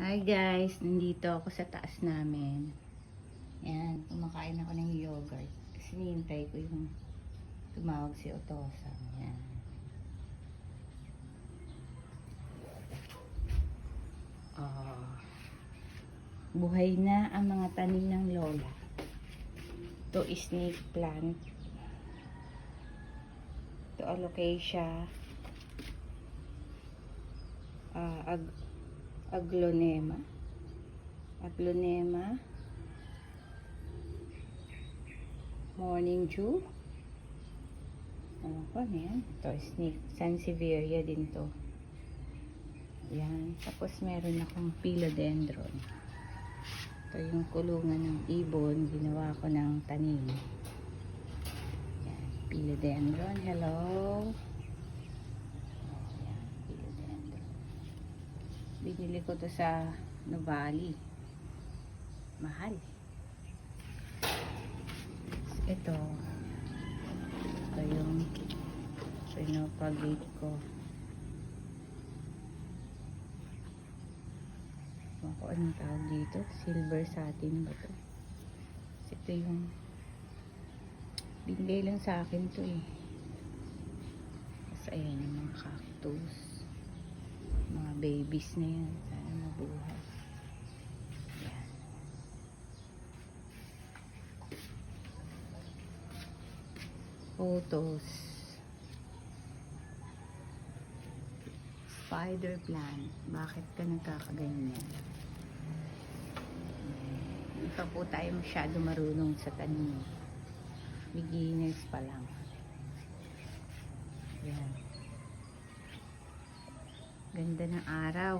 Hi guys, nandito ako sa taas namin. Yan, kumakain ako ng yogurt. Kasi nihintay ko yung tumawag si Otosa. Yan. Oh. Buhay na ang mga tanim ng lola. Is snake plant. Ito alocasia. Ah, ag aglonema. Aglonema. Morning dew. Ano pa yan? Ito, snake. Sansevieria din to. Yan. Tapos meron akong philodendron. Ito yung kulungan ng ibon. Ginawa ko ng tanim. Yan. Philodendron. Hello. Oh, yan. Philodendron. Binili ko to sa Novali. Mahal. Ito. Ito yung pinapagate ko. Ako anong tawag dito? Silver satin ba to? Ito yung binigay lang sa akin to eh. Tapos ayan yung mga cactus. Babies na yan. Sana mabuhay. Yan. Photos. Spider plant. Bakit ka nagkakaganyan? Hindi pa po tayo masyado marunong sa tanim. Beginners pa lang. Yan. Ganda ng araw.